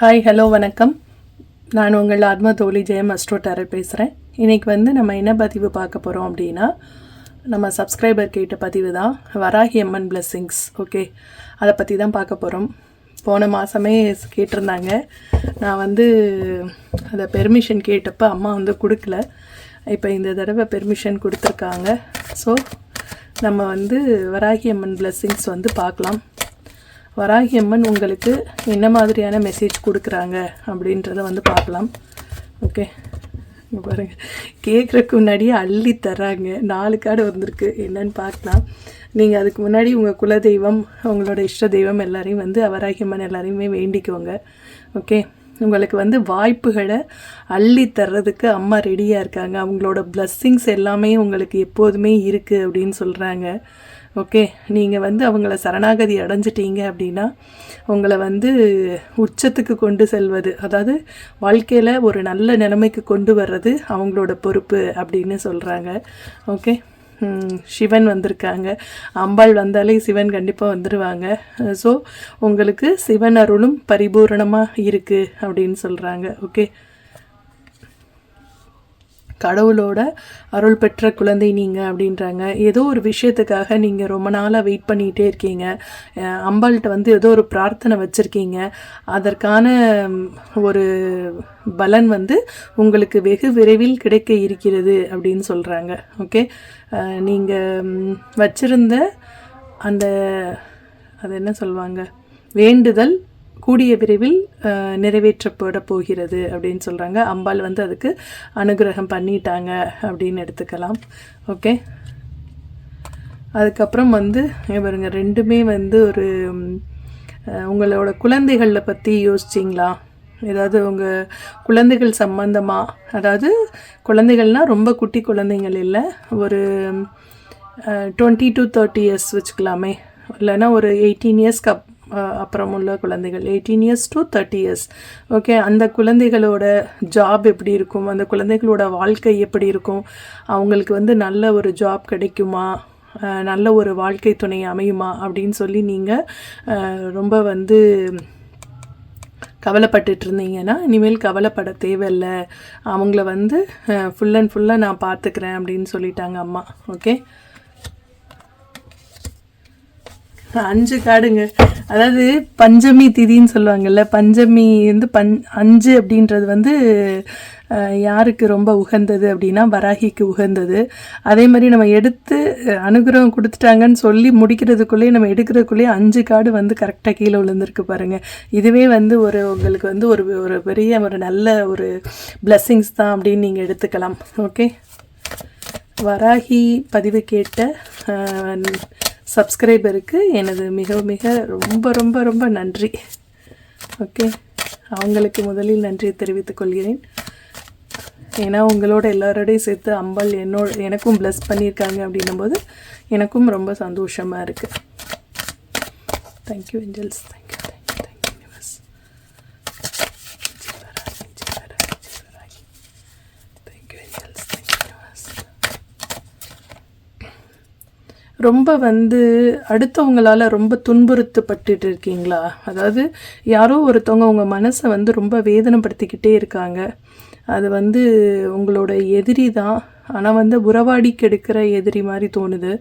Hi hello வணக்கம். நான் உங்கள் ஆத்ம தோழி ஜெயம் அஸ்ட்ரோ டேரர் பேசுகிறேன் இன்றைக்கி வந்து நம்ம என்ன பதிவு பார்க்க போகிறோம் அப்படின்னா நம்ம சப்ஸ்கிரைபர் கேட்ட பதிவு தான் வராகி அம்மன் பிளெஸ்ஸிங்ஸ் ஓகே அதை பற்றி தான் பார்க்க போகிறோம் போன மாதமே கேட்டிருந்தாங்க. நான் வந்து அதை பெர்மிஷன் கேட்டப்போ அம்மா வந்து கொடுக்கல. இப்போ இந்த தடவை பெர்மிஷன் கொடுத்துருக்காங்க. ஸோ நம்ம வந்து வராகி அம்மன் பிளெஸ்ஸிங்ஸ் வந்து பார்க்கலாம். வராகி அம்மன் உங்களுக்கு என்ன மாதிரியான மெசேஜ் கொடுக்குறாங்க அப்படின்றத வந்து பார்க்கலாம். ஓகே இங்கே பாருங்கள் கேட்குறக்கு முன்னாடியே அள்ளி தர்றாங்க. நாலு கார்டு வந்திருக்கு. என்னன்னு பார்க்கலாம். நீங்கள் அதுக்கு முன்னாடி உங்கள் குலதெய்வம் உங்களோட இஷ்ட தெய்வம் எல்லாரையும் வந்து வராகி அம்மன் எல்லாரையுமே வேண்டிக்கோங்க. ஓகே உங்களுக்கு வந்து வாய்ப்புகளை அள்ளி தர்றதுக்கு அம்மா ரெடியாக இருக்காங்க. அவங்களோட பிளஸ்ஸிங்ஸ் எல்லாமே உங்களுக்கு எப்போதுமே இருக்குது அப்படின்னு சொல்கிறாங்க ஓகே நீங்கள் வந்து அவங்கள சரணாகதி அடைஞ்சிட்டீங்க அப்படின்னா உங்களை வந்து உச்சத்துக்கு கொண்டு செல்வது அதாவது வாழ்க்கையில் ஒரு நல்ல நிலைமைக்கு கொண்டு வர்றது அவங்களோட பொறுப்பு அப்படின்னு சொல்கிறாங்க ஓகே சிவன் வந்திருக்காங்க. அம்பாள் வந்தாலே சிவன் கண்டிப்பாக வந்துடுவாங்க ஸோ உங்களுக்கு சிவன் அருளும் பரிபூரணமாக இருக்குது அப்படின்னு சொல்கிறாங்க ஓகே கடவுளோட அருள் பெற்ற குழந்தை நீங்கள் அப்படின்றாங்க. ஏதோ ஒரு விஷயத்துக்காக நீங்கள் ரொம்ப நாளாக வெயிட் பண்ணிகிட்டே இருக்கீங்க. அம்பாள்கிட்ட வந்து ஏதோ ஒரு பிரார்த்தனை வச்சுருக்கீங்க. அதற்கான ஒரு பலன் வந்து உங்களுக்கு வெகு விரைவில் கிடைக்க இருக்கிறது அப்படின்னு சொல்கிறாங்க ஓகே நீங்கள் வச்சிருந்த அந்த அது என்ன சொல்லுவாங்க வேண்டுதல் கூடிய விரைவில் நிறைவேற்றப்பட போகிறது அப்படின்னு சொல்கிறாங்க அம்பாள் வந்து அதுக்கு அனுகிரகம் பண்ணிட்டாங்க அப்படின்னு எடுத்துக்கலாம். ஓகே? அதுக்கப்புறம் வந்து இவருங்க ரெண்டுமே வந்து ஒரு உங்களோட குழந்தைகளை பற்றி யோசிச்சிங்களா? ஏதாவது உங்கள் குழந்தைகள் சம்பந்தமாக அதாவது குழந்தைகள்னால் ரொம்ப குட்டி குழந்தைங்கள் இல்லை ஒரு டுவெண்ட்டி டு தேர்ட்டி இயர்ஸ் வச்சுக்கலாமே. இல்லைன்னா ஒரு எயிட்டீன் இயர்ஸ்க்கு அப் அப்புறம் உள்ள குழந்தைகள் eighteen years to thirty years okay அந்த குழந்தைகளோட ஜாப் எப்படி இருக்கும்? அந்த குழந்தைகளோட வாழ்க்கை எப்படி இருக்கும்? அவங்களுக்கு வந்து நல்ல ஒரு ஜாப் கிடைக்குமா? நல்ல ஒரு வாழ்க்கை துணை அமையுமா? அப்படின்னு சொல்லி நீங்கள் ரொம்ப வந்து கவலைப்பட்டுட்டு இருந்தீங்கன்னா இனிமேல் கவலைப்பட தேவையில்லை. அவங்கள வந்து ஃபுல் அண்ட் ஃபுல்லாக நான் பார்த்துக்கிறேன் அப்படின்னு சொல்லிட்டாங்க அம்மா. ஓகே அஞ்சு காடுங்க. அதாவது பஞ்சமி திதின்னு சொல்லுவாங்கல்ல பஞ்சமி வந்து பஞ் அஞ்சு அப்படின்றது வந்து யாருக்கு ரொம்ப உகந்தது அப்படின்னா வராகிக்கு உகந்தது. அதே மாதிரி நம்ம எடுத்து அனுகிரகம் கொடுத்துட்டாங்கன்னு சொல்லி முடிக்கிறதுக்குள்ளேயே நம்ம எடுக்கிறதுக்குள்ளேயே அஞ்சு காடு வந்து கரெக்டாக கீழே விழுந்திருக்கு பாருங்கள் இதுவே வந்து ஒரு உங்களுக்கு வந்து ஒரு ஒரு பெரிய ஒரு நல்ல ஒரு blessings தான் அப்படின்னு நீங்கள் எடுத்துக்கலாம். ஓகே வராகி பதிவு கேட்ட சப்ஸ்கிரைபருக்கு எனது மிக மிக ரொம்ப ரொம்ப ரொம்ப நன்றி. ஓகே? அவங்களுக்கு முதலில் நன்றியை தெரிவித்துக் கொள்கிறேன். ஏன்னா உங்களோட எல்லாரோடையும் சேர்த்து அம்பாள் என்னோட எனக்கும் ப்ளஸ் பண்ணியிருக்காங்க அப்படின்னும்போது எனக்கும் ரொம்ப சந்தோஷமாக இருக்குது thank you angels thank you thank you thank you universe thank you angels thank you universe ரொம்ப வந்து அடுத்தவங்களால ரொம்ப துன்புறுத்தப்பட்டுட்டு இருக்கீங்களா அதாவது யாரோ ஒருத்தவங்க உங்கள் மனசை வந்து ரொம்ப வேதனைப்படுத்திக்கிட்டே இருக்காங்க. அது வந்து உங்களோட எதிரி தான். ஆனால் வந்து உறவாடி கெடுக்கிற எதிரி மாதிரி தோணுது.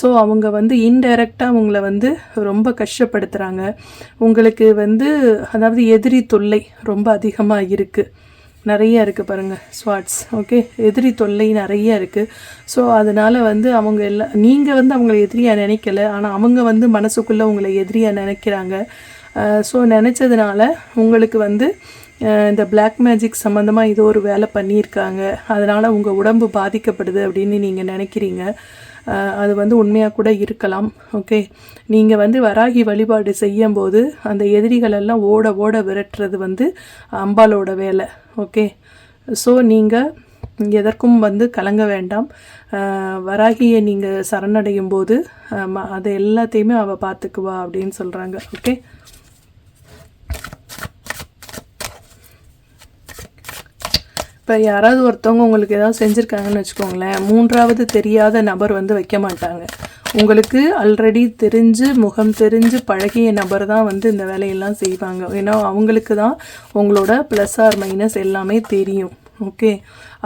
ஸோ அவங்க வந்து இன்டைரக்டாக உங்களை வந்து ரொம்ப கஷ்டப்படுத்துகிறாங்க உங்களுக்கு வந்து அதாவது எதிரி தொல்லை ரொம்ப அதிகமாக இருக்குது நிறைய இருக்குது பாருங்கள் ஸ்வாட்ஸ் ஓகே எதிரி தொல்லை நிறைய இருக்குது ஸோ அதனால் வந்து அவங்க எல்லாம் நீங்கள் வந்து அவங்கள எதிரியாக நினைக்கல ஆனால் அவங்க வந்து மனசுக்குள்ளே உங்களை எதிரியாக நினைக்கிறாங்க. ஸோ நினச்சதுனால உங்களுக்கு வந்து இந்த பிளாக் மேஜிக் சம்மந்தமாக ஏதோ ஒரு வேலை பண்ணியிருக்காங்க. அதனால் உங்கள் உடம்பு பாதிக்கப்படுது அப்படின்னு நீங்கள் நினைக்கிறீங்க. அது வந்து உண்மையாக கூட இருக்கலாம் ஓகே நீங்கள் வந்து வராகி வழிபாடு செய்யும்போது அந்த எதிரிகளெல்லாம் ஓட ஓட விரட்டுறது வந்து அம்பாலோட வேலை ஓகே ஸோ நீங்கள் எதற்கும் வந்து கலங்க வேண்டாம். வராகியை நீங்கள் சரணடையும் போது ம- அதை எல்லாத்தையுமே அவள் பார்த்துக்குவா அப்படின்னு சொல்கிறாங்க ஓகே இப்போ யாராவது ஒருத்தவங்க உங்களுக்கு ஏதாவது செஞ்சுருக்காங்கன்னு வச்சுக்கோங்களேன் மூன்றாவது தெரியாத நபர் வந்து வைக்க மாட்டாங்க. உங்களுக்கு ஆல்ரெடி தெரிஞ்சு முகம் தெரிஞ்சு பழகிய நபர் தான் வந்து இந்த வேலையெல்லாம் செய்வாங்க. ஏன்னா அவங்களுக்கு தான் உங்களோட ப்ளஸ் ஆர் மைனஸ் எல்லாமே தெரியும். ஓகே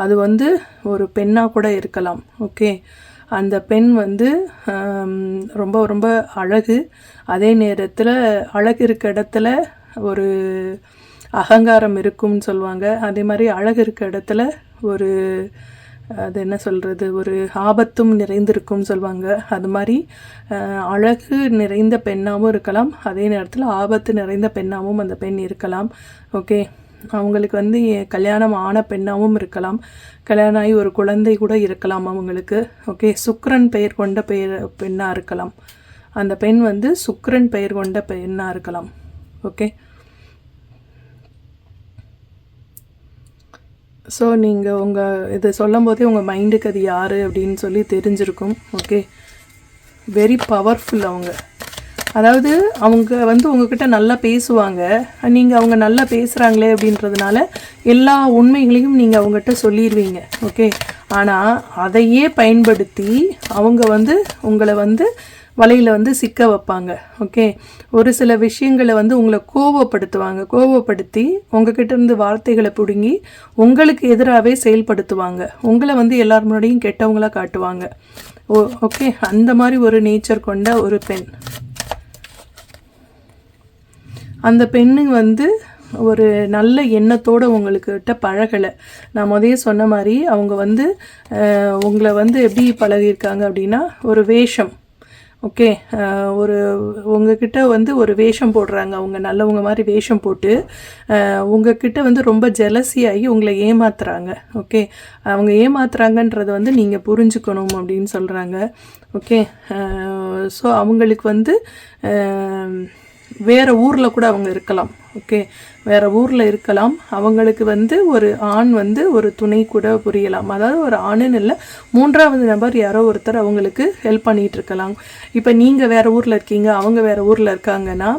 அது வந்து ஒரு பெண்ணாக கூட இருக்கலாம். ஓகே அந்த பெண் வந்து ரொம்ப ரொம்ப அழகு. அதே நேரத்தில் அழகு இருக்க இடத்துல ஒரு அகங்காரம் இருக்கும்னு சொல்லுவாங்க. அதே மாதிரி அழகு இருக்க இடத்துல ஒரு அது என்ன சொல்கிறது ஒரு ஆபத்தும் நிறைந்திருக்கும்னு சொல்லுவாங்க. அது மாதிரி அழகு நிறைந்த பெண்ணாகவும் இருக்கலாம். அதே நேரத்தில் ஆபத்து நிறைந்த பெண்ணாகவும் அந்த பெண் இருக்கலாம். ஓகே? அவங்களுக்கு வந்து கல்யாணம் ஆன பெண்ணாகவும் இருக்கலாம். கல்யாணம் ஆகி ஒரு குழந்தை கூட இருக்கலாம் அவங்களுக்கு. ஓகே? சுக்ரன் பெயர் கொண்ட பெயர் பெண்ணாக இருக்கலாம். அந்த பெண் வந்து சுக்ரன் பெயர் கொண்ட பெண்ணாக இருக்கலாம். ஓகே? ஸோ நீங்கள் உங்கள் இது சொல்லும் போதே உங்கள் மைண்டுக்கு அது யார் அப்படின்னு சொல்லி தெரிஞ்சிருக்கும். ஓகே வெரி பவர்ஃபுல் அவங்க. அதாவது அவங்க வந்து உங்ககிட்ட நல்லா பேசுவாங்க. நீங்கள் அவங்க நல்லா பேசுகிறாங்களே அப்படின்றதுனால எல்லா உண்மைகளையும் நீங்கள் அவங்ககிட்ட சொல்லிடுவீங்க ஓகே ஆனால் அதையே பயன்படுத்தி அவங்க வந்து உங்களை வந்து வலையில் வந்து சிக்க வைப்பாங்க ஓகே ஒரு சில விஷயங்களை வந்து உங்களை கோவப்படுத்துவாங்க. கோவப்படுத்தி உங்ககிட்ட இருந்து வார்த்தைகளை பிடுங்கி உங்களுக்கு எதிராகவே செயல்படுத்துவாங்க. உங்களை வந்து எல்லார் முன்னாடியும் கெட்டவங்களாக காட்டுவாங்க. ஓ ஓகே அந்த மாதிரி ஒரு நேச்சர் கொண்ட ஒரு பெண். அந்த பெண்ணு வந்து ஒரு நல்ல எண்ணத்தோடு உங்களுக்கிட்ட பழகலை. நான் முதல்ல சொன்ன மாதிரி அவங்க வந்து உங்களை வந்து எப்படி பழகியிருக்காங்க அப்படின்னா ஒரு வேஷம். ஓகே ஒரு உங்ககிட்ட வந்து ஒரு வேஷம் போடுறாங்க. அவங்க நல்லவங்க மாதிரி வேஷம் போட்டு உங்ககிட்ட வந்து ரொம்ப ஜெலசியாகி உங்களை ஏமாத்துறாங்க. ஓகே அவங்க ஏமாத்துறாங்கன்றதை வந்து நீங்கள் புரிஞ்சுக்கணும் அப்படின்னு சொல்கிறாங்க ஓகே ஸோ அவங்களுக்கு வந்து வேறு ஊரில் கூட அவங்க இருக்கலாம். ஓகே. வேறு ஊரில் இருக்கலாம். அவங்களுக்கு வந்து ஒரு ஆண் வந்து ஒரு துணை கூட புரியலாம். அதாவது ஒரு ஆணுன்னு இல்லை மூன்றாவது நபர் யாரோ ஒருத்தர் அவங்களுக்கு ஹெல்ப் பண்ணிகிட்டு இருக்கலாம். இப்போ நீங்கள் வேறு ஊரில் இருக்கீங்க அவங்க வேறு ஊரில் இருக்காங்கன்னா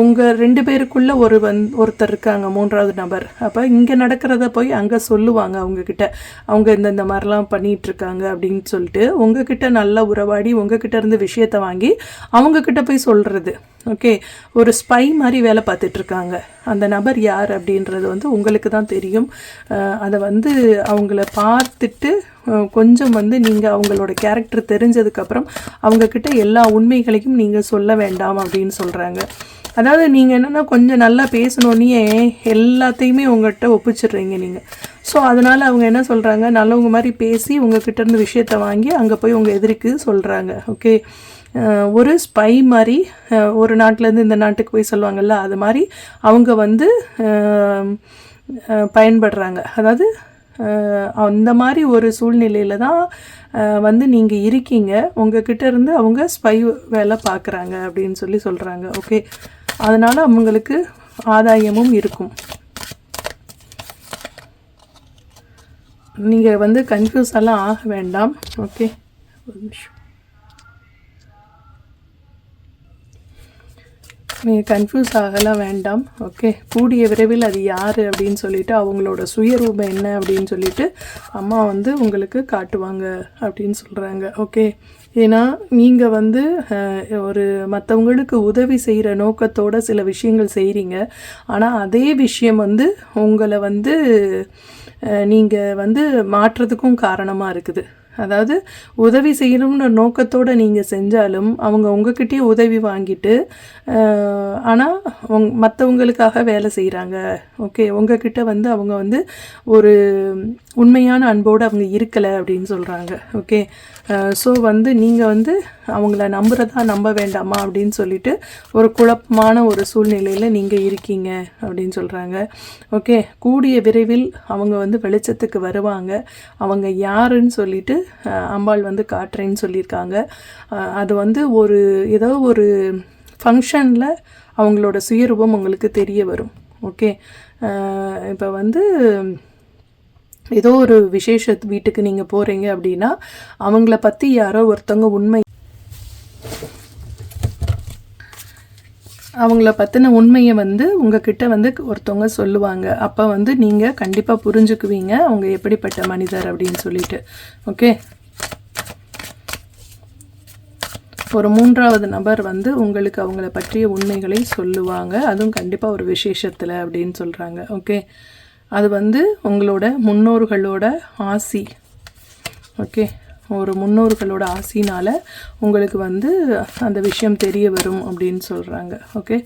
உங்கள் ரெண்டு பேருக்குள்ள ஒரு வந் ஒருத்தர் இருக்காங்க மூன்றாவது நபர். அப்போ இங்கே நடக்கிறத போய் அங்கே சொல்லுவாங்க அவங்கக்கிட்ட அவங்க இந்த இந்த மாதிரிலாம் பண்ணிகிட்ருக்காங்க அப்படின்னு சொல்லிட்டு உங்ககிட்ட நல்லா உறவாடி உங்ககிட்ட இருந்து விஷயத்தை வாங்கி அவங்கக்கிட்ட போய் சொல்கிறது ஓகே ஒரு ஸ்பை மாதிரி வேலை பார்த்துட்ருக்காங்க. அந்த நபர் யார் அப்படின்றது வந்து உங்களுக்கு தான் தெரியும். அதை வந்து அவங்கள பார்த்துட்டு கொஞ்சம் வந்து நீங்கள் அவங்களோட கேரக்டர் தெரிஞ்சதுக்கப்புறம் அவங்கக்கிட்ட எல்லா உண்மைகளையும் நீங்கள் சொல்ல வேண்டாம் அப்படின்னு சொல்கிறாங்க அதாவது நீங்கள் என்னென்னா கொஞ்சம் நல்லா பேசணுன்னே எல்லாத்தையுமே உங்கள்கிட்ட ஒப்பிச்சிடுறீங்க நீங்கள் ஸோ அதனால் அவங்க என்ன சொல்கிறாங்க நல்லவங்க மாதிரி பேசி உங்ககிட்ட இருந்து விஷயத்த வாங்கி அங்கே போய் உங்கள் எதிரிக்கு சொல்கிறாங்க ஓகே ஒரு ஸ்பை மாதிரி ஒரு நாட்டிலேருந்து இந்த நாட்டுக்கு போய் சொல்லுவாங்கள்ல அது மாதிரி அவங்க வந்து பயன்படுறாங்க. அதாவது அந்த மாதிரி ஒரு சூழ்நிலையில் தான் வந்து நீங்கள் இருக்கீங்க. உங்ககிட்ட இருந்து அவங்க ஸ்பை வேலை பார்க்குறாங்க அப்படின்னு சொல்லி சொல்கிறாங்க ஓகே அதனால் அவங்களுக்கு ஆதாயமும் இருக்கும். நீங்கள் வந்து கன்ஃபியூஸ் எல்லாம் ஆக வேண்டாம். ஓகே ஒரு நிமிஷம். நீங்கள் கன்ஃபியூஸ் ஆகலாம் வேண்டாம். ஓகே கூடிய விரைவில் அது யார் அப்படின்னு சொல்லிட்டு அவங்களோட சுயரூபம் என்ன அப்படின்னு சொல்லிட்டு அம்மா வந்து உங்களுக்கு காட்டுவாங்க அப்படின்னு சொல்கிறாங்க ஓகே ஏன்னா நீங்கள் வந்து ஒரு மற்றவங்களுக்கு உதவி செய்கிற நோக்கத்தோட சில விஷயங்கள் செய்கிறீங்க ஆனால் அதே விஷயம் வந்து உங்களை வந்து நீங்கள் வந்து மாற்றுறதுக்கும் காரணமாக இருக்குது. அதாவது உதவி செய்யணும்னு நோக்கத்தோடு நீங்கள் செஞ்சாலும் அவங்க உங்ககிட்டயே உதவி வாங்கிட்டு ஆனால் உங் மற்றவங்களுக்காக வேலை செய்கிறாங்க ஓகே உங்ககிட்ட வந்து அவங்க வந்து ஒரு உண்மையான அன்போடு அவங்க இருக்கலை அப்படின்னு சொல்கிறாங்க ஓகே ஸோ வந்து நீங்கள் வந்து அவங்கள நம்புறதா நம்ப வேண்டாமா அப்படின்னு சொல்லிட்டு ஒரு குழப்பமான ஒரு சூழ்நிலையில் நீங்கள் இருக்கீங்க அப்படின்னு சொல்கிறாங்க ஓகே கூடிய விரைவில் அவங்க வந்து வெளிச்சத்துக்கு வருவாங்க. அவங்க யாருன்னு சொல்லிட்டு அம்பாள் வந்து காட்டுறேன்னு சொல்லியிருக்காங்க. அது வந்து ஒரு ஏதோ ஒரு ஃபங்க்ஷனில் அவங்களோட சுயரூபம் உங்களுக்கு தெரிய வரும். ஓகே இப்போ வந்து ஏதோ ஒரு விசேஷ வீட்டுக்கு நீங்கள் போகிறீங்க அப்படின்னா அவங்கள பற்றி யாரோ ஒருத்தவங்க உண்மை அவங்கள பற்றின உண்மையை வந்து உங்ககிட்ட வந்து ஒருத்தவங்க சொல்லுவாங்க. அப்போ வந்து நீங்கள் கண்டிப்பாக புரிஞ்சுக்குவீங்க. அவங்க எப்படிப்பட்ட மனிதர் அப்படின்னு சொல்லிட்டு. ஓகே ஒரு மூன்றாவது நபர் வந்து உங்களுக்கு அவங்கள பற்றிய உண்மைகளை சொல்லுவாங்க. அதுவும் கண்டிப்பாக ஒரு விசேஷத்தில் அப்படின்னு சொல்கிறாங்க ஓகே அது வந்து உங்களோட முன்னோர்களோட ஆசி. ஓகே ஒரு முன்னோர்களோட ஆசினால் உங்களுக்கு வந்து அந்த விஷயம் தெரிய வரும் அப்படின்னு சொல்கிறாங்க ஓகே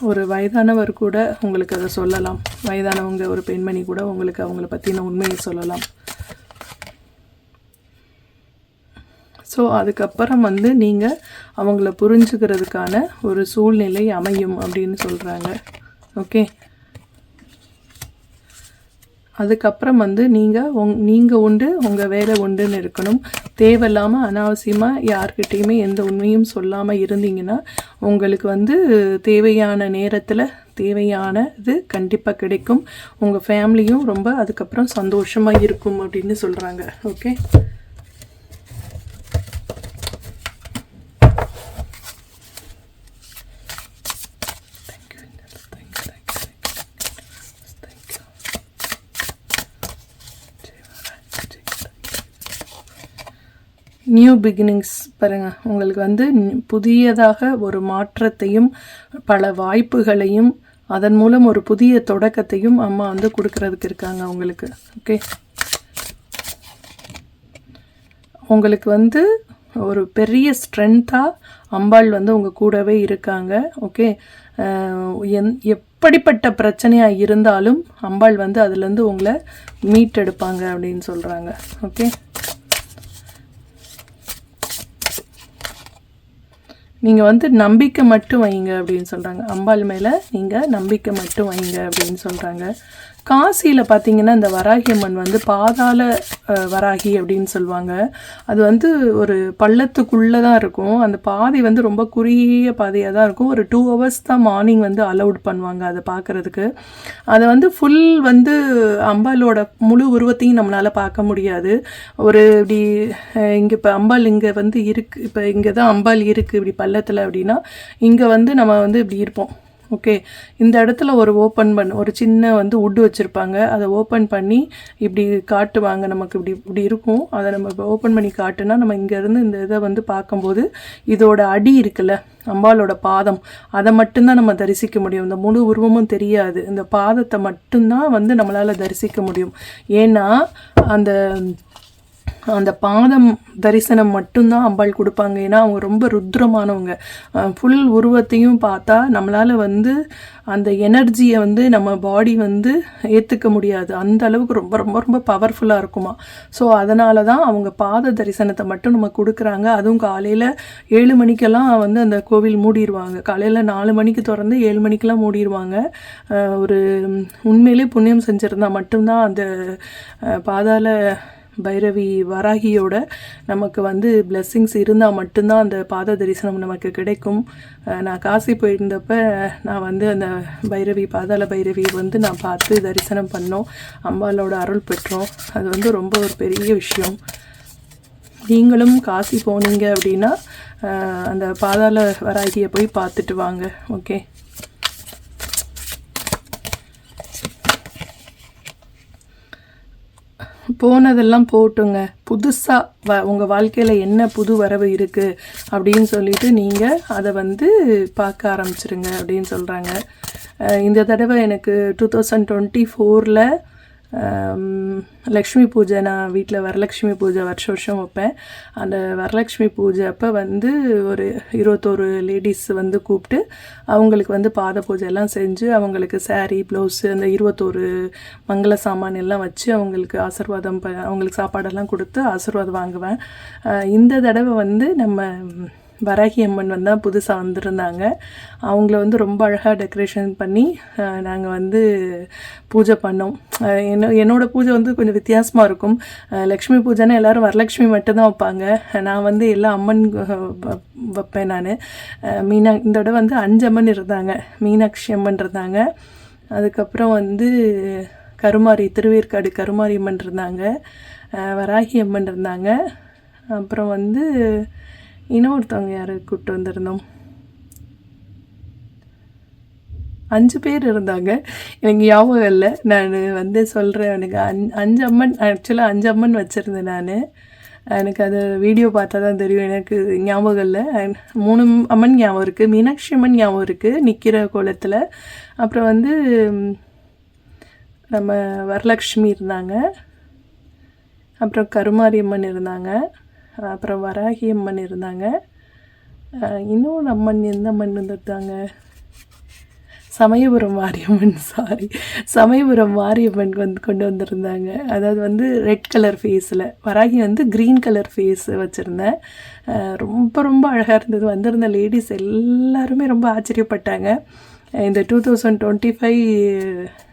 ஒரு வயதானவர் கூட உங்களுக்கு அதை சொல்லலாம். வயதானவங்க ஒரு பெண்மணி கூட உங்களுக்கு அவங்கள பற்றின உண்மையை சொல்லலாம். ஸோ அதுக்கப்புறம் வந்து நீங்கள் அவங்கள புரிஞ்சுக்கிறதுக்கான ஒரு சூழ்நிலை அமையும் அப்படின்னு சொல்கிறாங்க ஓகே அதுக்கப்புறம் வந்து நீங்கள் உங் நீங்கள் உண்டு உங்கள் வேலை உண்டுன்னு இருக்கணும். தேவையில்லாமல் அனாவசியமாக யார்கிட்டேயுமே எந்த உண்மையும் சொல்லாமல் இருந்தீங்கன்னா உங்களுக்கு வந்து தேவையான நேரத்தில் தேவையான இது கண்டிப்பாக கிடைக்கும். உங்கள் ஃபேமிலியும் ரொம்ப அதுக்கப்புறம் சந்தோஷமாக இருக்கும் அப்படின்னு சொல்கிறாங்க ஓகே நியூ பிகினிங்ஸ் பாருங்கள் உங்களுக்கு வந்து புதியதாக ஒரு மாற்றத்தையும் பல வாய்ப்புகளையும் அதன் மூலம் ஒரு புதிய தொடக்கத்தையும் அம்மா வந்து கொடுக்கறதுக்கு இருக்காங்க உங்களுக்கு. ஓகே உங்களுக்கு வந்து ஒரு பெரிய ஸ்ட்ரென்த்தாக அம்பாள் வந்து உங்கள் கூடவே இருக்காங்க. ஓகே என் எப்படிப்பட்ட பிரச்சனையாக இருந்தாலும் அம்பாள் வந்து அதுலேருந்து உங்களை மீட்டெடுப்பாங்க அப்படின்னு சொல்கிறாங்க ஓகே நீங்கள் வந்து நம்பிக்கை மட்டும் வைங்க அப்படின்னு சொல்கிறாங்க அம்பாள் மேலே நீங்கள் நம்பிக்கை மட்டும் வைங்க அப்படின்னு சொல்கிறாங்க காசியில் பார்த்தீங்கன்னா இந்த வராகி அம்மன் வந்து பாதாள வராகி அப்படின்னு சொல்லுவாங்க. அது வந்து ஒரு பள்ளத்துக்குள்ளே தான் இருக்கும். அந்த பாதை வந்து ரொம்ப குறுகிய பாதையாக தான் இருக்கும். ஒரு டூ ஹவர்ஸ் தான் மார்னிங் வந்து அலௌட் பண்ணுவாங்க அதை பார்க்குறதுக்கு அதை வந்து ஃபுல் வந்து அம்பாலோட முழு உருவத்தையும் நம்மளால் பார்க்க முடியாது. ஒரு இப்படி இங்கே இப்போ அம்பாள் இங்கே வந்து இருக்குது இப்போ இங்கே தான் அம்பாள் இருக்குது இப்படி பள்ளத்தில் அப்படின்னா இங்கே வந்து நம்ம வந்து இப்படி இருப்போம். ஓகே இந்த இடத்துல ஒரு ஓப்பன் பண்ண ஒரு சின்ன வந்து உட்டு வச்சுருப்பாங்க. அதை ஓப்பன் பண்ணி இப்படி காட்டுவாங்க நமக்கு இப்படி இப்படி இருக்கும். அதை நம்ம இப்போ ஓப்பன் பண்ணி காட்டுனா நம்ம இங்கேருந்து இந்த இதை வந்து பார்க்கும்போது இதோட அடி இருக்குல்ல அம்பாலோட பாதம் அதை மட்டும்தான் நம்ம தரிசிக்க முடியும். இந்த முழு உருவமும் தெரியாது. இந்த பாதத்தை மட்டும்தான் வந்து நம்மளால் தரிசிக்க முடியும். ஏன்னா அந்த அந்த பாதம் தரிசனம் மட்டும்தான் அம்பாள் கொடுப்பாங்க. ஏன்னா அவங்க ரொம்ப ருத்ரமானவங்க. ஃபுல் உருவத்தையும் பார்த்தா நம்மளால் வந்து அந்த எனர்ஜியை வந்து நம்ம பாடி வந்து ஏற்றுக்க முடியாது. அந்த அளவுக்கு ரொம்ப ரொம்ப ரொம்ப பவர்ஃபுல்லாக இருக்குமா. ஸோ அதனால தான் அவங்க பாத தரிசனத்தை மட்டும் நம்ம கொடுக்குறாங்க. அதுவும் காலையில் ஏழு மணிக்கெல்லாம் வந்து அந்த கோவில் மூடிடுவாங்க காலையில் நாலு மணிக்கு திறந்து ஏழு மணிக்கெல்லாம் மூடிடுவாங்க ஒரு உண்மையிலே புண்ணியம் செஞ்சுருந்தா மட்டும்தான் அந்த பாதாள பைரவி வராகியோட நமக்கு வந்து பிளெஸ்ஸிங்ஸ் இருந்தால் மட்டும்தான் அந்த பாத தரிசனம் நமக்கு கிடைக்கும். நான் காசி போயிருந்தப்ப நான் வந்து அந்த பைரவி பாதாள பைரவி வந்து நான் பார்த்து தரிசனம் பண்ணோம். அம்பாலோட அருள் பெற்றோம். அது வந்து ரொம்ப ஒரு பெரிய விஷயம். நீங்களும் காசி போனீங்க அப்படின்னா அந்த பாதாள வராகியை போய் பார்த்துட்டு வாங்க. ஓகே போனதெல்லாம் போட்டுங்க. புதுசாக வ உங்கள் வாழ்க்கையில் என்ன புது வரவு இருக்குது அப்படின்னு சொல்லிட்டு நீங்கள் அதை வந்து பார்க்க ஆரம்பிச்சிருங்க அப்படின்னு சொல்கிறாங்க இந்த தடவை எனக்கு டூ தௌசண்ட் டுவெண்ட்டி ஃபோரில் லக்ஷ்மி பூஜை நான் வீட்டில் வரலக்ஷ்மி பூஜை வருஷ வருஷம் வைப்பேன். அந்த வரலக்ஷ்மி பூஜை அப்போ வந்து ஒரு இருபத்தோரு லேடிஸ் வந்து கூப்பிட்டு அவங்களுக்கு வந்து பாத பூஜை எல்லாம் செஞ்சு அவங்களுக்கு சேரீ ப்ளவுஸு அந்த இருபத்தோரு மங்கள சாமான் எல்லாம் வச்சு அவங்களுக்கு ஆசிர்வாதம் ப அவங்களுக்கு சாப்பாடெல்லாம் கொடுத்து ஆசிர்வாதம் வாங்குவேன். இந்த தடவை வந்து நம்ம வராகி அம்மன் வந்து தான் புதுசாக வந்திருந்தாங்க. அவங்கள வந்து ரொம்ப அழகாக டெக்கரேஷன் பண்ணி நாங்கள் வந்து பூஜை பண்ணோம். என்ன என்னோடய பூஜை வந்து கொஞ்சம் வித்தியாசமாக இருக்கும். லக்ஷ்மி பூஜைன்னா எல்லோரும் வரலக்ஷ்மி மட்டும்தான் வைப்பாங்க. நான் வந்து எல்லா அம்மன் வைப்பேன் நான். மீனா இந்த தடவை வந்து அஞ்சு அம்மன் இருந்தாங்க. மீனாட்சி அம்மன் இருந்தாங்க. அதுக்கப்புறம் வந்து கருமாரி திருவேற்காடு கருமாரி அம்மன் இருந்தாங்க. வராகி அம்மன் இருந்தாங்க. அப்புறம் வந்து இன்னொருத்தவங்க யாரை கூப்பிட்டு வந்திருந்தோம்? அஞ்சு பேர் இருந்தாங்க. எனக்கு ஞாபகம் இல்லை. நான் வந்து சொல்கிறேன் எனக்கு அஞ் அஞ்சு அம்மன் ஆக்சுவலாக அஞ்சு அம்மன் வச்சுருந்தேன் நான். எனக்கு அது வீடியோ பார்த்தா தான் தெரியும். எனக்கு ஞாபகம் இல்லை. மூணு அம்மன் ஞாபகம் இருக்குது மீனாட்சி அம்மன் ஞாபகம் இருக்குது நிற்கிற கோலத்தில். அப்புறம் வந்து நம்ம வரலக்ஷ்மி இருந்தாங்க. அப்புறம் கருமாரி அம்மன் இருந்தாங்க. அப்புறம் வராகி அம்மன் இருந்தாங்க. இன்னொரு அம்மன் எந்த அம்மன் வந்துருந்தாங்க சமயபுரம் மாரியம்மன் சாரி சமயபுரம் மாரியம்மன் வந்து கொண்டு வந்திருந்தாங்க. அதாவது வந்து ரெட் கலர் ஃபேஸில் வராகி வந்து க்ரீன் கலர் ஃபேஸ் வச்சுருந்தேன். ரொம்ப ரொம்ப அழகாக இருந்தது. வந்திருந்த லேடிஸ் எல்லாருமே ரொம்ப ஆச்சரியப்பட்டாங்க. இந்த டூ தௌசண்ட் டுவெண்ட்டி ஃபைவ்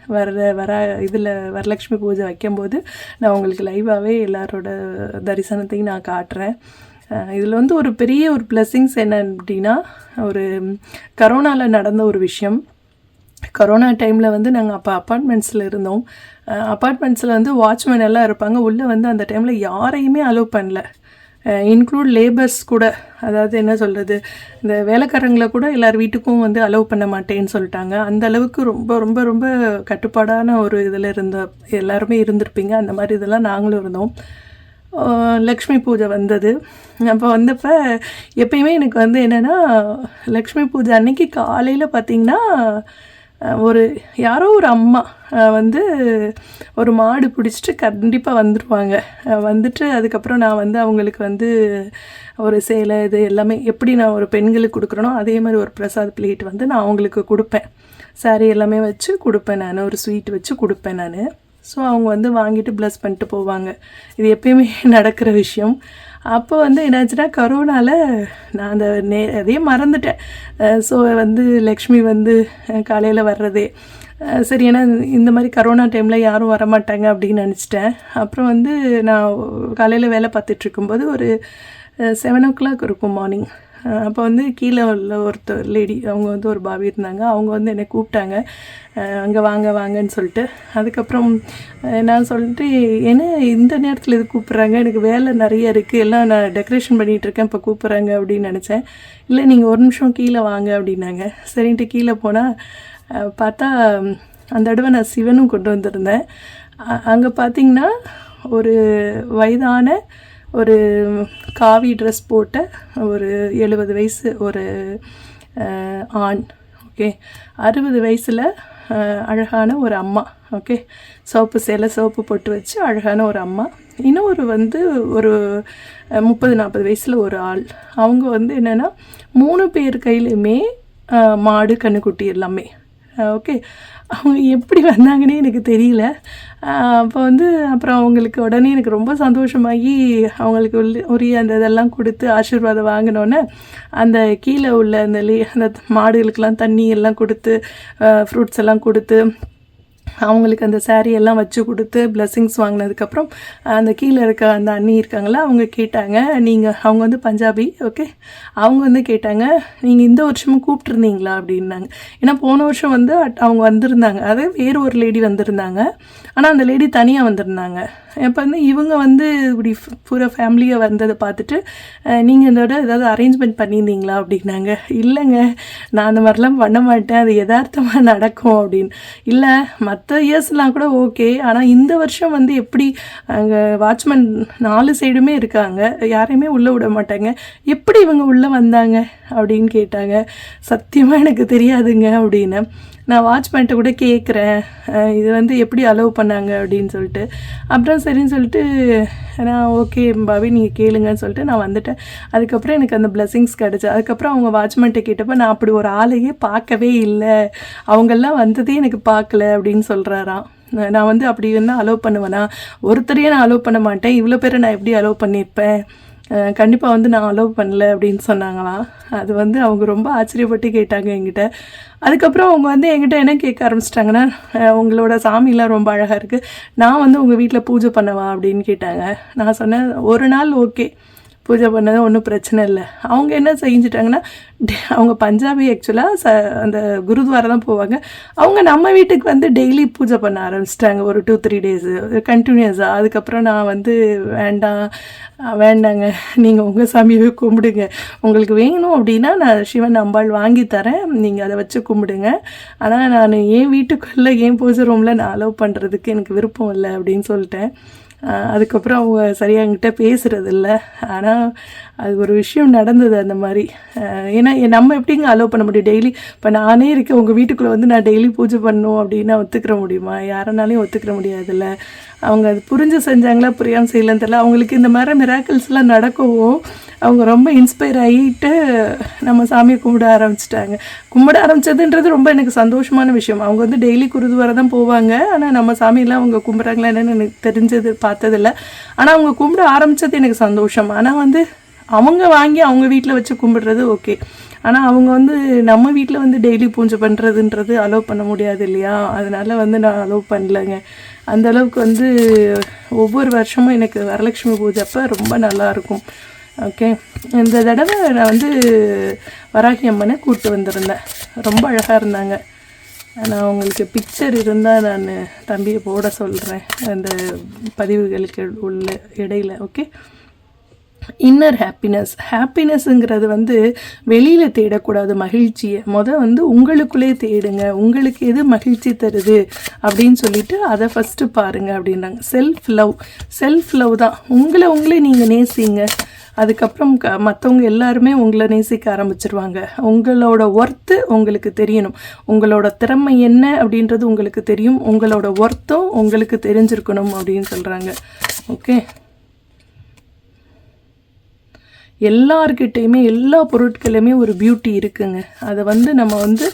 வர வர இதில் வரலட்சுமி பூஜை வைக்கும்போது நான் உங்களுக்கு லைவாகவே எல்லாரோட தரிசனத்தையும் நான் காட்டுறேன். இதில் வந்து ஒரு பெரிய ஒரு பிளெஸ்ஸிங்ஸ் என்ன அப்படின்னா ஒரு கரோனாவில் நடந்த ஒரு விஷயம். கொரோனா டைமில் வந்து நாங்கள் அப்போ அப்பார்ட்மெண்ட்ஸில் இருந்தோம். அப்பார்ட்மெண்ட்ஸில் வந்து வாட்ச்மேன் எல்லாம் இருப்பாங்க. உள்ளே வந்து அந்த டைமில் யாரையுமே அலோவ் பண்ணல. இன்க்ளூட் லேபர்ஸ் கூட அதாவது என்ன சொல்கிறது இந்த வேலைக்காரங்களை கூட எல்லார் வீட்டுக்கும் வந்து அலோவ் பண்ண மாட்டேன்னு சொல்லிட்டாங்க. அந்த அளவுக்கு ரொம்ப ரொம்ப ரொம்ப கட்டுப்பாடான ஒரு இதில் இருந்த எல்லாருமே இருந்திருப்பீங்க. அந்த மாதிரி இதெல்லாம் நாங்களும் இருந்தோம். லக்ஷ்மி பூஜை வந்தது. அப்போ வந்தப்போ எப்பயுமே எனக்கு வந்து என்னென்னா லக்ஷ்மி பூஜை அன்னைக்கு காலையில் பார்த்தீங்கன்னா ஒரு யாரோ ஒரு அம்மா வந்து ஒரு மாடு பிடிச்சிட்டு கண்டிப்பாக வந்துடுவாங்க வந்துட்டு அதுக்கப்புறம் நான் வந்து அவங்களுக்கு வந்து ஒரு சேலை இது எல்லாமே எப்படி நான் ஒரு பெண்களுக்கு கொடுக்குறேனோ அதே மாதிரி ஒரு பிரசாத் பிளேட் வந்து நான் அவங்களுக்கு கொடுப்பேன். சாரி எல்லாமே வச்சு கொடுப்பேன் நான் ஒரு ஸ்வீட் வச்சு கொடுப்பேன் நான். ஸோ அவங்க வந்து வாங்கிட்டு ப்ளஸ் பண்ணிட்டு போவாங்க. இது எப்பயுமே நடக்கிற விஷயம். அப்போ வந்து என்னாச்சுன்னா கரோனாவில் நான் அந்த நே அதே மறந்துட்டேன். ஸோ வந்து லக்ஷ்மி வந்து காலையில் வர்றதே. சரி ஏன்னா இந்த மாதிரி கரோனா டைமில் யாரும் வரமாட்டாங்க அப்படின்னு நினச்சிட்டேன். அப்புறம் வந்து நான் காலையில் வேலை பார்த்துட்ருக்கும்போது ஒரு செவன் ஓ கிளாக் இருக்கும் மார்னிங் அப்போ வந்து கீழே உள்ள ஒருத்தர் லேடி அவங்க வந்து ஒரு பாபி இருந்தாங்க. அவங்க வந்து என்னை கூப்பிட்டாங்க. அங்கே வாங்க வாங்கன்னு சொல்லிட்டு. அதுக்கப்புறம் நான் சொல்லிட்டு என்ன இந்த நேரத்தில் இது கூப்பிட்றாங்க? எனக்கு வேலை நிறைய இருக்குது எல்லாம் நான் டெக்கரேஷன் பண்ணிகிட்டு இருக்கேன். இப்போ கூப்பிட்றாங்க அப்படின்னு நினச்சேன். இல்லை நீங்கள் ஒரு நிமிஷம் கீழே வாங்க அப்படின்னாங்க. சரின்ட்டு கீழே போனால் பார்த்தா அந்த தடவை நான் சிவனும் கொண்டு வந்திருந்தேன். அங்கே பார்த்தீங்கன்னா ஒரு வயதான ஒரு காவி ட்ரெஸ் போட்ட ஒரு எழுபது வயசு ஒரு ஆண் ஓகே? அறுபது வயசில் அழகான ஒரு அம்மா ஓகே? சோப்பு சேலை சோப்பு போட்டு வச்சு அழகான ஒரு அம்மா. இன்னொரு வந்து ஒரு முப்பது நாற்பது வயசில் ஒரு ஆள். அவங்க வந்து என்னென்னா மூணு பேர் கையிலையுமே மாடு கண்ணுக்குட்டி எல்லாமே ஓகே? அவங்க எப்படி வந்தாங்கன்னே எனக்கு தெரியல. அப்போ வந்து அப்புறம் அவங்களுக்கு உடனே எனக்கு ரொம்ப சந்தோஷமாகி அவங்களுக்கு உள்ள உரிய அந்த இதெல்லாம் கொடுத்து ஆசீர்வாதம் வாங்கினோன்னே அந்த கீழே உள்ள அந்த லே அந்த மாடுகளுக்கெல்லாம் தண்ணி எல்லாம் கொடுத்து ஃப்ரூட்ஸ் எல்லாம் கொடுத்து அவங்களுக்கு அந்த saree எல்லாம் வச்சு கொடுத்து blessings வாங்கினதுக்கப்புறம் அந்த கீழே இருக்க அந்த அண்ணி இருக்காங்களா அவங்க கேட்டாங்க நீங்கள் அவங்க வந்து பஞ்சாபி ஓகே அவங்க வந்து கேட்டாங்க நீங்கள் இந்த வருஷமும் கூப்பிட்ருந்தீங்களா அப்படின்னாங்க. ஏன்னா போன வருஷம் வந்து அவங்க வந்திருந்தாங்க. அது வேறு ஒரு லேடி வந்திருந்தாங்க. ஆனால் அந்த லேடி தனியாக வந்திருந்தாங்க. இப்போ வந்து இவங்க வந்து இப்படி ஃபு- பூரா ஃபேமிலியாக வந்ததை பார்த்துட்டு நீங்கள் இதோட ஏதாவது அரேஞ்ச்மெண்ட் பண்ணியிருந்தீங்களா? அப்படின்னாங்க. இல்லைங்க. நான் அந்த மாதிரிலாம் பண்ண மாட்டேன். அது யதார்த்தமாக நடக்கும். அப்படின்னு. இல்லை மற்ற இயர்ஸ்லாம் கூட ஓகே ஆனால் இந்த வருஷம் வந்து எப்படி அங்கே வாட்ச்மேன் நாலு சைடுமே இருக்காங்க. யாரையுமே உள்ளே விட மாட்டாங்க. எப்படி இவங்க உள்ளே வந்தாங்க அப்படின்னு கேட்டாங்க. சத்தியமாக எனக்கு தெரியாதுங்க அப்படின்னு. நான் வாட்ச்மேன்ட்ட கூட கேட்குறேன் இது வந்து எப்படி அலோவ் பண்ணாங்க அப்படின்னு சொல்லிட்டு. அப்புறம் சரின்னு சொல்லிட்டு நான் ஓகே பாவி நீங்கள் கேளுங்கன்னு சொல்லிட்டு நான் வந்துட்டேன். அதுக்கப்புறம் எனக்கு அந்த பிளெஸிங்ஸ் கிடச்சி. அதுக்கப்புறம் அவங்க வாட்ச்மேன்ட்ட கேட்டப்போ நான் அப்படி ஒரு ஆளையே பார்க்கவே இல்லை. அவங்கெல்லாம் வந்ததே எனக்கு பார்க்கல அப்படின்னு சொல்கிறாராம் நான் வந்து அப்படி இருந்தால் அலோவ் பண்ணுவேனா? ஒருத்தரையே நான் அலோவ் பண்ண மாட்டேன். இவ்வளோ பேரை நான் எப்படி அலோவ் பண்ணியிருப்பேன்? கண்டிப்பாக வந்து நான் அலோவ் பண்ணல அப்படின்னு சொன்னாங்களாம் அது வந்து அவங்க ரொம்ப ஆச்சரியப்பட்டு கேட்டாங்க என்கிட்ட. அதுக்கப்புறம் அவங்க வந்து என்கிட்ட என்ன கேட்க ஆரம்பிச்சிட்டாங்கன்னா உங்களோட சாமிலாம் ரொம்ப அழகாக இருக்குது நான் வந்து உங்கள் வீட்டில் பூஜை பண்ணவா அப்படின்னு கேட்டாங்க. நான் சொன்னேன் ஒரு நாள் ஓகே பூஜை பண்ணது ஒன்றும் பிரச்சனை இல்லை. அவங்க என்ன செஞ்சிட்டாங்கன்னா அவங்க பஞ்சாபி ஆக்சுவலாக ச அந்த குருத்வாரா தான் போவாங்க. அவங்க நம்ம வீட்டுக்கு வந்து டெய்லி பூஜை பண்ண ஆரம்பிச்சிட்டாங்க. ஒரு டூ த்ரீ டேஸு கண்டினியூஸாக அதுக்கப்புறம் நான் வந்து வேண்டாம் வேண்டாங்க. நீங்கள் உங்கள் சாமியை கும்பிடுங்க. உங்களுக்கு வேணும் அப்படின்னா நான் சிவன் அம்பாள் வாங்கி தரேன். நீங்கள் அதை வச்சு கும்பிடுங்க. ஆனால் நான் என் வீட்டுக்குள்ளே என் பூஜை ரூமில் நான் அலோவ் பண்ணுறதுக்கு எனக்கு விருப்பம் இல்லை அப்படின்னு சொல்லிட்டேன். அதுக்கப்புறம் அவங்க சரியாக என்கிட்ட பேசுகிறதில்ல ஆனால் அது ஒரு விஷயம் நடந்தது அந்த மாதிரி. ஏன்னா நம்ம எப்படிங்க அலோவ் பண்ண முடியும்? டெய்லி இப்போ நானே இருக்கேன். உங்கள் வீட்டுக்குள்ளே வந்து நான் டெய்லி பூஜை பண்ணும் அப்படின்னா ஒத்துக்கிற முடியுமா? யாரனாலையும் ஒத்துக்கிற முடியாதுல்ல. அவங்க அது புரிஞ்சு செஞ்சாங்களா? புரியாமல் செய்யலன்னு தெரியல. அவங்களுக்கு இந்த மாதிரி மிராக்கிள்ஸ்லாம் நடக்கவும் அவங்க ரொம்ப இன்ஸ்பயர் ஆகிட்டு நம்ம சாமியை கும்பிட ஆரம்பிச்சிட்டாங்க. கும்பிட ஆரம்பிச்சதுன்றது ரொம்ப எனக்கு சந்தோஷமான விஷயம். அவங்க வந்து டெய்லி குருதுவரை தான் போவாங்க. ஆனால் நம்ம சாமியெல்லாம் அவங்க கும்பிட்றாங்களா என்னென்னு எனக்கு தெரிஞ்சது பார்த்ததில்ல. ஆனால் அவங்க கும்பிட ஆரம்பிச்சது எனக்கு சந்தோஷம். ஆனால் வந்து அவங்க வாங்கி அவங்க வீட்டில் வச்சு கும்பிடுறது ஓகே ஆனால் அவங்க வந்து நம்ம வீட்டில் வந்து டெய்லி பூஜை பண்ணுறதுன்றது அலோவ் பண்ண முடியாது இல்லையா? அதனால வந்து நான் அலோவ் பண்ணலைங்க. அந்த அளவுக்கு வந்து ஒவ்வொரு வருஷமும் எனக்கு வரலட்சுமி பூஜை அப்போ ரொம்ப நல்லா இருக்கும். ஓகே இந்த தடவை நான் வந்து வராகி அம்மனை கூப்பிட்டு வந்திருந்தேன். ரொம்ப அழகாக இருந்தாங்க. நான் உங்களுக்கு பிக்சர் இருந்தால் நான் தம்பியை போட சொல்கிறேன் அந்த பதிவுகளுக்கு உள்ள இடையில ஓகே இன்னர் ஹாப்பினஸ் ஹாப்பினஸ்ங்கிறது வந்து வெளியில் தேடக்கூடாது மகிழ்ச்சியை. முத வந்து உங்களுக்குள்ளே தேடுங்க. உங்களுக்கு எது மகிழ்ச்சி தருது அப்படின்னு சொல்லிட்டு அதை ஃபஸ்ட்டு பாருங்க அப்படின்றாங்க செல்ஃப் லவ் செல்ஃப் லவ் தான். உங்களை உங்களே நீங்கள் நேசிங்க. அதுக்கப்புறம் க மற்றவங்க எல்லாருமே உங்களை நேசிக்க ஆரம்பிச்சிருவாங்க. உங்களோட ஒர்த்து உங்களுக்கு தெரியணும். உங்களோட திறமை என்ன அப்படின்றது உங்களுக்கு தெரியும். உங்களோட ஒர்த்தும் உங்களுக்கு தெரிஞ்சிருக்கணும் அப்படின்னு சொல்கிறாங்க ஓகே எல்லார்கிட்டேயுமே எல்லா பொருட்களையுமே ஒரு பியூட்டி இருக்குங்க. அதை வந்து நம்ம வந்து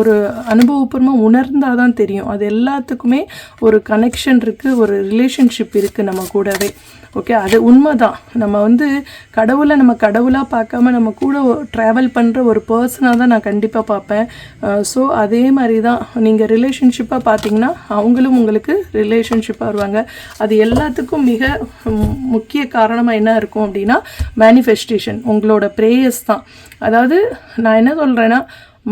ஒரு அனுபவபூர்வமாக உணர்ந்தால் தான் தெரியும். அது எல்லாத்துக்குமே ஒரு கனெக்ஷன் இருக்குது ஒரு ரிலேஷன்ஷிப் இருக்குது நம்ம கூடவே. ஓகே அது உண்மைதான். நம்ம வந்து கடவுளை நம்ம கடவுளாக பார்க்காம நம்ம கூட ட்ராவல் பண்ணுற ஒரு பர்சனாக தான் நான் கண்டிப்பாக பார்ப்பேன். ஸோ அதே மாதிரி தான் நீங்கள் ரிலேஷன்ஷிப்பாக பார்த்தீங்கன்னா அவங்களும் உங்களுக்கு ரிலேஷன்ஷிப்பாக வருவாங்க. அது எல்லாத்துக்கும் மிக முக்கிய காரணமாக என்ன இருக்கும் அப்படின்னா மேனிஃபெஸ்டேஷன் உங்களோட ப்ரேயர்ஸ் தான். அதாவது நான் என்ன சொல்கிறேன்னா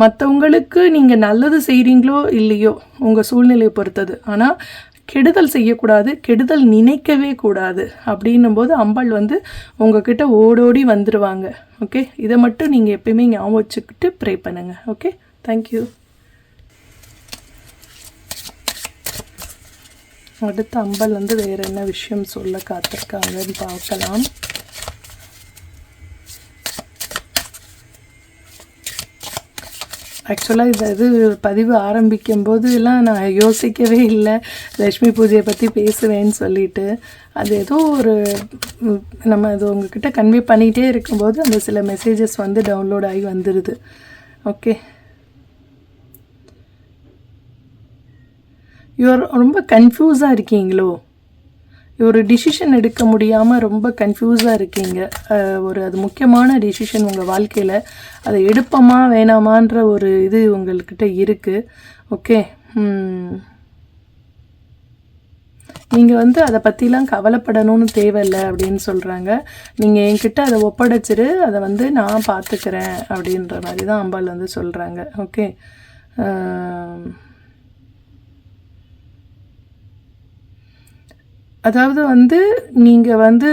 மற்றவங்களுக்கு நீங்கள் நல்லது செய்கிறீங்களோ இல்லையோ உங்கள் சூழ்நிலையை பொறுத்தது. ஆனால் கெடுதல் செய்யக்கூடாது கெடுதல் நினைக்கவே கூடாது அப்படின்னும் போது அம்பாள் வந்து உங்ககிட்ட ஓடோடி வந்துடுவாங்க ஓகே இதை மட்டும் நீங்கள் எப்பயுமே ஞாபகம் வச்சுக்கிட்டு ப்ரே பண்ணுங்கள் ஓகே தேங்க்யூ அடுத்து அம்பாள் வந்து வேற என்ன விஷயம் சொல்ல காத்திருக்காங்கன்னு பார்க்கலாம். ஆக்சுவலாக இந்த இது பதிவு ஆரம்பிக்கும் போதெல்லாம் நான் யோசிக்கவே இல்லை. லக்ஷ்மி பூஜையை பற்றி பேசுவேன்னு சொல்லிட்டு. அது ஏதோ ஒரு நம்ம அது உங்ககிட்ட கன்வே பண்ணிகிட்டே இருக்கும்போது அந்த சில மெசேஜஸ் வந்து டவுன்லோட் ஆகி வந்துடுது ஓகே யூஆர் ரொம்ப கன்ஃபியூஸாக இருக்கீங்களோ? ஒரு டிசிஷன் எடுக்க முடியாமல் ரொம்ப கன்ஃபியூஸாக இருக்கீங்க. ஒரு அது முக்கியமான டிசிஷன் உங்கள் வாழ்க்கையில். அதை எடுப்போமா வேணாமான்ற ஒரு இது உங்கள்கிட்ட இருக்குது ஓகே நீங்கள் வந்து அதை பற்றிலாம் கவலைப்படணும்னு தேவையில்லை அப்படின்னு சொல்கிறாங்க நீங்கள் என்கிட்ட அதை ஒப்படைச்சிரு அதை வந்து நான் பார்த்துக்கிறேன் அப்படின்ற மாதிரி தான் அம்பாள் வந்து சொல்கிறாங்க ஓகே அதாவது வந்து நீங்கள் வந்து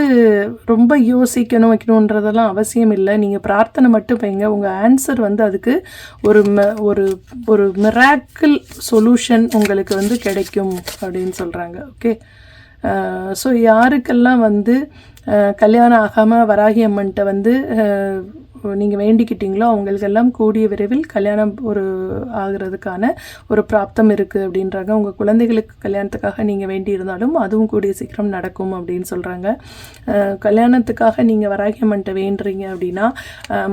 ரொம்ப யோசிக்கணும் வைக்கணுன்றதெல்லாம் அவசியம் இல்லை. நீங்கள் பிரார்த்தனை மட்டும் வைங்க. உங்கள் ஆன்சர் வந்து அதுக்கு ஒரு ம- ஒரு ஒரு மிராக்கிள் சொல்யூஷன் உங்களுக்கு வந்து கிடைக்கும் அப்படின்னு சொல்கிறாங்க ஓகே ஸோ யாருக்கெல்லாம் வந்து கல்யாணம் ஆகாமல் வராகி அம்மன்ட்ட வந்து நீங்கள் வேண்டிக்கிட்டீங்களோ அவங்களுக்கெல்லாம் கூடிய விரைவில் கல்யாணம் ஒரு ஆகிறதுக்கான ஒரு பிராப்தம் இருக்குது அப்படின்றாங்க. உங்கள் குழந்தைகளுக்கு கல்யாணத்துக்காக நீங்கள் வேண்டி இருந்தாலும் அதுவும் கூடிய சீக்கிரம் நடக்கும் அப்படின்னு சொல்கிறாங்க கல்யாணத்துக்காக நீங்கள் வராகியம்மன்ட்ட வேண்டுறீங்க அப்படின்னா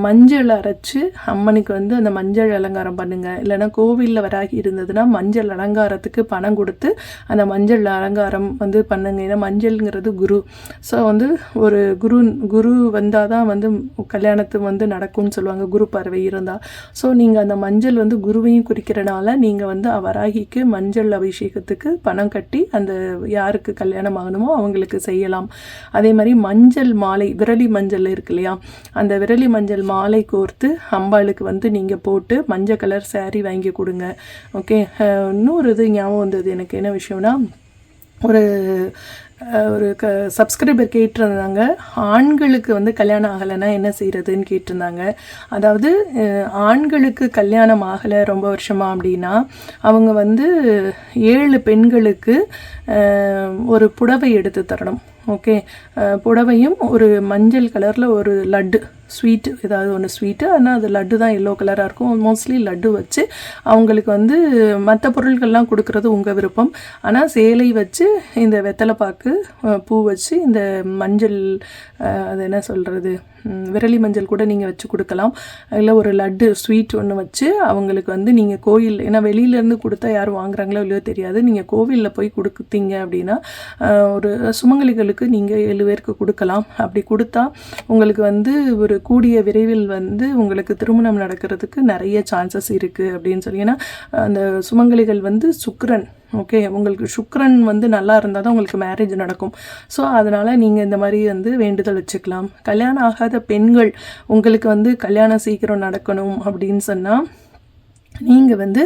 மஞ்சள் அரைச்சு அம்மனுக்கு வந்து அந்த மஞ்சள் அலங்காரம் பண்ணுங்கள் இல்லைன்னா கோவிலில் வராகி இருந்ததுன்னா மஞ்சள் அலங்காரத்துக்கு பணம் கொடுத்து அந்த மஞ்சள் அலங்காரம் வந்து பண்ணுங்க. ஏன்னா மஞ்சள்ங்கிறது குரு. ஸோ வந்து ஒரு குரு குரு வந்தால் தான் வந்து கல்யாணத்து வந்து நடக்கும்னு சொல்லுவாங்க குரு பார்வை இருந்தால் ஸோ நீங்கள் அந்த மஞ்சள் வந்து குருவையும் குறிக்கிறனால நீங்கள் வந்து வராகிக்கு மஞ்சள் அபிஷேகத்துக்கு பணம் கட்டி அந்த யாருக்கு கல்யாணம் ஆகணுமோ அவங்களுக்கு செய்யலாம். அதே மாதிரி மஞ்சள் மாலை விரலி மஞ்சள் இருக்கு இல்லையா? அந்த விரலி மஞ்சள் மாலை கோர்த்து அம்பாளுக்கு வந்து நீங்கள் போட்டு மஞ்சள் கலர் saree வாங்கி கொடுங்க. ஓகே இன்னொரு இது ஞாபகம் வந்தது எனக்கு என்ன விஷயம்னா ஒரு ஒரு க சப்ஸ்கிரைபர் கேட்டிருந்தாங்க. ஆண்களுக்கு வந்து கல்யாணம் ஆகலைன்னா என்ன செய்கிறதுன்னு கேட்டிருந்தாங்க. அதாவது ஆண்களுக்கு கல்யாணம் ஆகலை ரொம்ப வருஷமாக அப்படின்னா அவங்க வந்து ஏழு பெண்களுக்கு ஒரு புடவை எடுத்து தரணும். ஓகே? புடவையும் ஒரு மஞ்சள் கலரில் ஒரு லட்டு. ஸ்வீட்டு ஏதாவது ஒன்று ஸ்வீட்டு ஆனால் அது லட்டு தான் எல்லோ கலராக இருக்கும். மோஸ்ட்லி லட்டு வச்சு அவங்களுக்கு வந்து மற்ற பொருட்கள்லாம் கொடுக்கறது உங்கள் விருப்பம். ஆனால் சேலை வச்சு இந்த வெத்தலைப்பாக்கு பாக்கு பூ வச்சு இந்த மஞ்சள் அது என்ன சொல்கிறது விரலி மஞ்சள் கூட நீங்கள் வச்சு கொடுக்கலாம். இல்லை ஒரு லட்டு ஸ்வீட் ஒன்று வச்சு அவங்களுக்கு வந்து நீங்கள் கோயில் ஏன்னா வெளியிலேருந்து கொடுத்தா யாரும் வாங்குறாங்களோ இல்லையோ தெரியாது. நீங்கள் கோவிலில் போய் கொடுத்தீங்க அப்படின்னா ஒரு சுமங்கலிகளுக்கு நீங்கள் ஏழு பேருக்கு கொடுக்கலாம். அப்படி கொடுத்தா உங்களுக்கு வந்து ஒரு கூடிய விரைவில் வந்து உங்களுக்கு திருமணம் நடக்கிறதுக்கு நிறைய சான்சஸ் இருக்குது அப்படின்னு சொல்லி. ஏன்னா அந்த சுமங்கலிகள் வந்து சுக்கரன் ஓகே உங்களுக்கு சுக்ரன் வந்து நல்லா இருந்தால் தான் உங்களுக்கு மேரேஜ் நடக்கும். ஸோ அதனால் நீங்கள் இந்த மாதிரி வந்து வேண்டுதல் வச்சுக்கலாம். கல்யாணம் ஆகாத பெண்கள் உங்களுக்கு வந்து கல்யாணம் சீக்கிரம் நடக்கணும் அப்படின்னு சொன்னால் நீங்கள் வந்து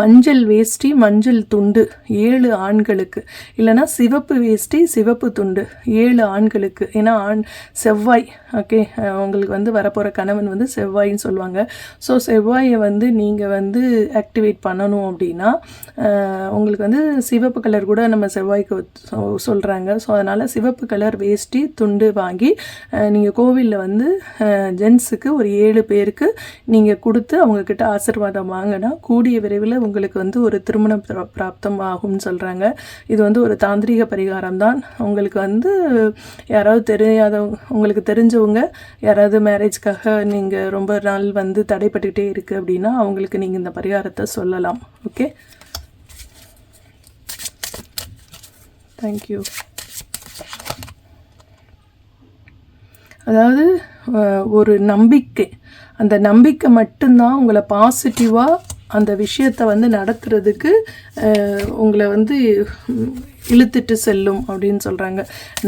மஞ்சள் வேஷ்டி மஞ்சள் துண்டு ஏழு ஆண்களுக்கு. இல்லைன்னா சிவப்பு வேஷ்டி சிவப்பு துண்டு ஏழு ஆண்களுக்கு. ஏன்னா ஆண் செவ்வாய் ஓகே உங்களுக்கு வந்து வரப்போகிற கணவன் வந்து செவ்வாயின்னு சொல்லுவாங்க. ஸோ செவ்வாயை வந்து நீங்கள் வந்து ஆக்டிவேட் பண்ணணும் அப்படின்னா உங்களுக்கு வந்து சிவப்பு கலர் கூட நம்ம செவ்வாய்க்கு சொல்கிறாங்க ஸோ அதனால் சிவப்பு கலர் வேஷ்டி துண்டு வாங்கி நீங்கள் கோவிலில் வந்து ஜென்ஸுக்கு ஒரு ஏழு பேருக்கு நீங்கள் கொடுத்து அவங்கக்கிட்ட ஆசீர்வாதம் வாங்கினா கூடிய விரைவில் உங்களுக்கு வந்து ஒரு திருமணம் பிராப்தம் ஆகும்னு சொல்கிறாங்க இது வந்து ஒரு தாந்திரிக பரிகாரம் தான் உங்களுக்கு வந்து யாராவது தெரியாதவங்க உங்களுக்கு தெரிஞ்சவங்க யாராவது மேரேஜ்க்காக நீங்கள் ரொம்ப நாள் வந்து தடைப்பட்டுக்கிட்டே இருக்குது அப்படின்னா அவங்களுக்கு நீங்கள் இந்த பரிகாரத்தை சொல்லலாம். ஓகே? தேங்க்யூ அதாவது ஒரு நம்பிக்கை. அந்த நம்பிக்கை மட்டும்தான் உங்களை பாசிட்டிவாக அந்த விஷயத்தை வந்து நடத்துறதுக்கு உங்களை வந்து இழுத்துட்டு செல்லும் அப்படின்னு சொல்கிறாங்க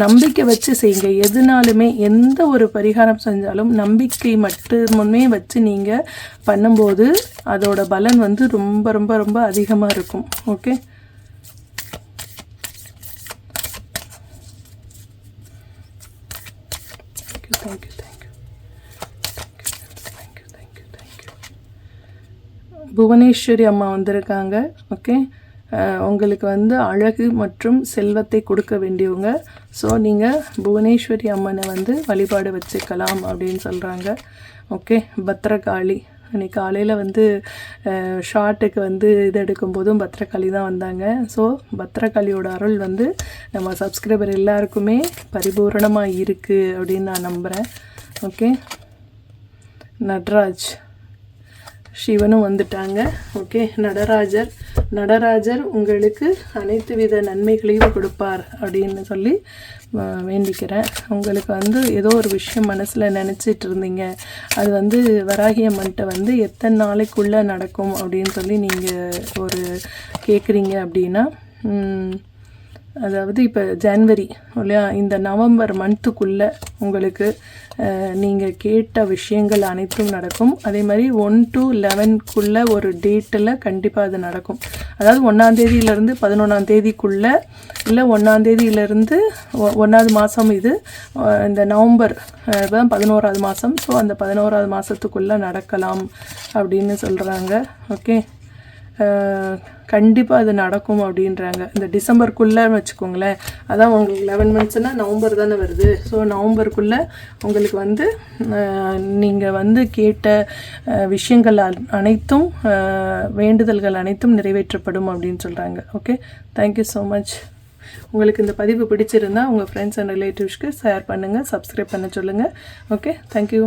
நம்பிக்கை வச்சு செய்யுங்க. எதுனாலுமே எந்த ஒரு பரிகாரம் செஞ்சாலும் நம்பிக்கை மட்டுமே வச்சு நீங்கள் பண்ணும்போது அதோட பலன் வந்து ரொம்ப ரொம்ப ரொம்ப அதிகமாக இருக்கும். Okay? Thank you thank you thank you thank you thank you Bhuvaneshwari அம்மா வந்திருக்காங்க ஓகே உங்களுக்கு வந்து அழகு மற்றும் செல்வத்தை கொடுக்க வேண்டியவங்க. ஸோ நீங்கள் புவனேஸ்வரி அம்மனை வந்து வழிபாடு வச்சுக்கலாம் அப்படின்னு சொல்கிறாங்க ஓகே பத்ரகாளி. அன்றைக்கி காலையில் வந்து ஷார்ட்டுக்கு வந்து இது எடுக்கும்போதும் பத்ரகாளி தான் வந்தாங்க. ஸோ பத்ரகாளியோட அருள் வந்து நம்ம சப்ஸ்கிரைபர் எல்லாருக்குமே பரிபூரணமாக இருக்குது அப்படின்னு நான் நம்புகிறேன் ஓகே நட்ராஜ். சிவனும் வந்துட்டாங்க. ஓகே நடராஜர். நடராஜர் உங்களுக்கு அனைத்து வித நன்மைகளையும் கொடுப்பார் அப்படின்னு சொல்லி வேண்டிக்கிறேன். உங்களுக்கு வந்து ஏதோ ஒரு விஷயம் மனசில் நினச்சிட்டு இருந்தீங்க. அது வந்து வராகி அம்மன்ட்ட வந்து எத்தனை நாளைக்குள்ளே நடக்கும் அப்படின்னு சொல்லி நீங்கள் ஒரு கேட்குறீங்க அப்படின்னா அதாவது இப்போ ஜன்வரி இல்லையா இந்த நவம்பர் மந்த்துக்குள்ளே உங்களுக்கு நீங்கள் கேட்ட விஷயங்கள் அனைத்தும் நடக்கும். அதே மாதிரி ஒன் டு லெவன்க்குள்ளே ஒரு டேட்டில் கண்டிப்பாக அது நடக்கும். அதாவது ஒன்றாந்தேதியிலேருந்து பதினொன்றாம் தேதிக்குள்ளே இல்லை ஒன்றாந்தேதியிலேருந்து ஒன்றாவது மாதம் இது இந்த நவம்பர் அஹ், தான் பதினோராவது மாதம் ஸோ அந்த பதினோராவது மாதத்துக்குள்ளே நடக்கலாம் அப்படின்னு சொல்கிறாங்க ஓகே கண்டிப்பாக அது நடக்கும் அப்படின்றாங்க. இந்த டிசம்பருக்குள்ளே வச்சுக்கோங்களேன். அதான் உங்களுக்கு லெவன் மந்த்ஸ்னால் நவம்பர் தானே வருது. ஸோ நவம்பருக்குள்ளே உங்களுக்கு வந்து நீங்கள் வந்து கேட்ட விஷயங்கள் அனைத்தும் வேண்டுதல்கள் அனைத்தும் நிறைவேற்றப்படும் அப்படின்னு சொல்கிறாங்க ஓகே தேங்க்யூ ஸோ மச் உங்களுக்கு இந்த பதிவு பிடிச்சிருந்தா உங்கள் ஃப்ரெண்ட்ஸ் அண்ட் ரிலேட்டிவ்ஸ்க்கு ஷேர் பண்ணுங்கள் சப்ஸ்கிரைப் பண்ண சொல்லுங்கள் ஓகே தேங்க்யூ